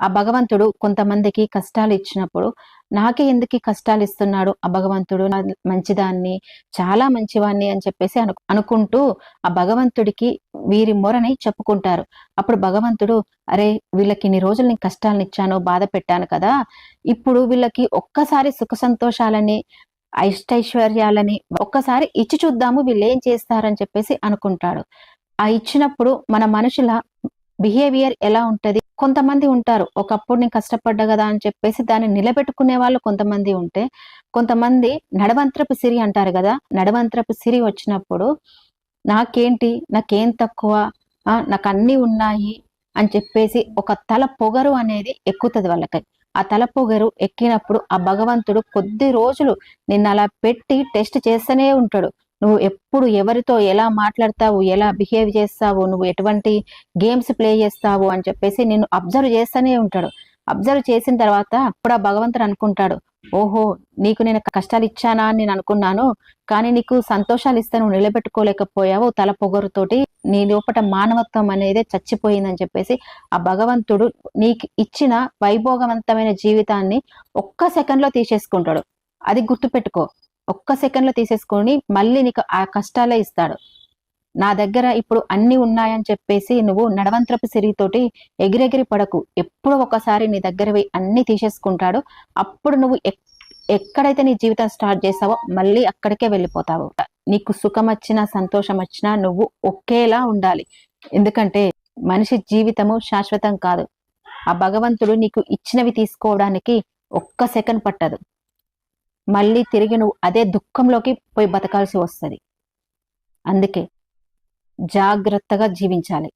ఆ భగవంతుడు కొంతమందికి కష్టాలు ఇచ్చినప్పుడు నాకే ఎందుకు కష్టాలు ఇస్తున్నాడు? ఆ భగవంతుడు నా మంచిదాన్ని చాలా మంచివాణ్ణి అని చెప్పేసి అను అనుకుంటూ ఆ భగవంతుడికి వీరి మొరని చెప్పుకుంటారు. అప్పుడు భగవంతుడు అరే వీళ్ళకి ఇన్ని రోజులు నేను కష్టాలను ఇచ్చాను బాధ పెట్టాను కదా. ఇప్పుడు వీళ్ళకి ఒక్కసారి సుఖ సంతోషాలని అష్టైశ్వర్యాలని ఒక్కసారి ఇచ్చి చూద్దాము వీళ్ళు ఏం చేస్తారని చెప్పేసి అనుకుంటాడు. ఆ ఇచ్చినప్పుడు మన మనుషుల బిహేవియర్ ఎలా ఉంటది? కొంతమంది ఉంటారు ఒకప్పుడు నేను కష్టపడ్డా కదా అని చెప్పేసి దాన్ని నిలబెట్టుకునే వాళ్ళు కొంతమంది ఉంటే కొంతమంది నడవంత్రపు సిరి అంటారు కదా నడవంత్రపు సిరి వచ్చినప్పుడు నాకేంటి? నాకేం తక్కువ? ఆ, నాకు అన్ని ఉన్నాయి అని చెప్పేసి ఒక తల పొగరు అనేది ఎక్కుతుంది వాళ్ళకి. ఆ తల పొగరు ఎక్కినప్పుడు ఆ భగవంతుడు కొద్ది రోజులు నిన్ను అలా పెట్టి టెస్ట్ చేస్తూనే ఉంటాడు. నువ్వు ఎప్పుడు ఎవరితో ఎలా మాట్లాడతావు ఎలా బిహేవ్ చేస్తావు నువ్వు ఎటువంటి గేమ్స్ ప్లే చేస్తావు అని చెప్పేసి నిన్ను అబ్జర్వ్ చేస్తూనే ఉంటాడు. అబ్జర్వ్ చేసిన తర్వాత అప్పుడు ఆ భగవంతుడు అనుకుంటాడు ఓహో నీకు నేను కష్టాలు ఇచ్చానా అని నేను అనుకున్నాను కానీ నీకు సంతోషాలు ఇస్తే నువ్వు నిలబెట్టుకోలేకపోయావు తల పొగరుతోటి నీ లోపల మానవత్వం అనేది చచ్చిపోయిందని చెప్పేసి ఆ భగవంతుడు నీకు ఇచ్చిన వైభోగవంతమైన జీవితాన్ని ఒక్క సెకండ్లో తీసేసుకుంటాడు. అది గుర్తుపెట్టుకో. ఒక్క సెకండ్లో తీసేసుకొని మళ్ళీ నీకు ఆ కష్టాలే ఇస్తాడు. నా దగ్గర ఇప్పుడు అన్ని ఉన్నాయని చెప్పేసి నువ్వు నడవంత్రపు సిరితోటి ఎగిరెగిరి పడకు. ఎప్పుడు ఒకసారి నీ దగ్గరవి అన్ని తీసేసుకుంటాడు. అప్పుడు నువ్వు ఎక్కడైతే నీ జీవితం స్టార్ట్ చేసావో మళ్ళీ అక్కడికే వెళ్ళిపోతావు. నీకు సుఖం వచ్చినా సంతోషం వచ్చినా నువ్వు ఒకేలా ఉండాలి. ఎందుకంటే మనిషి జీవితము శాశ్వతం కాదు. ఆ భగవంతుడు నీకు ఇచ్చినవి తీసుకోవడానికి ఒక్క సెకండ్ పట్టదు. మళ్ళీ తిరిగి నువ్వు అదే దుఃఖంలోకి పోయి బతకాల్సి వస్తుంది. అందుకే జాగ్రత్తగా జీవించాలి.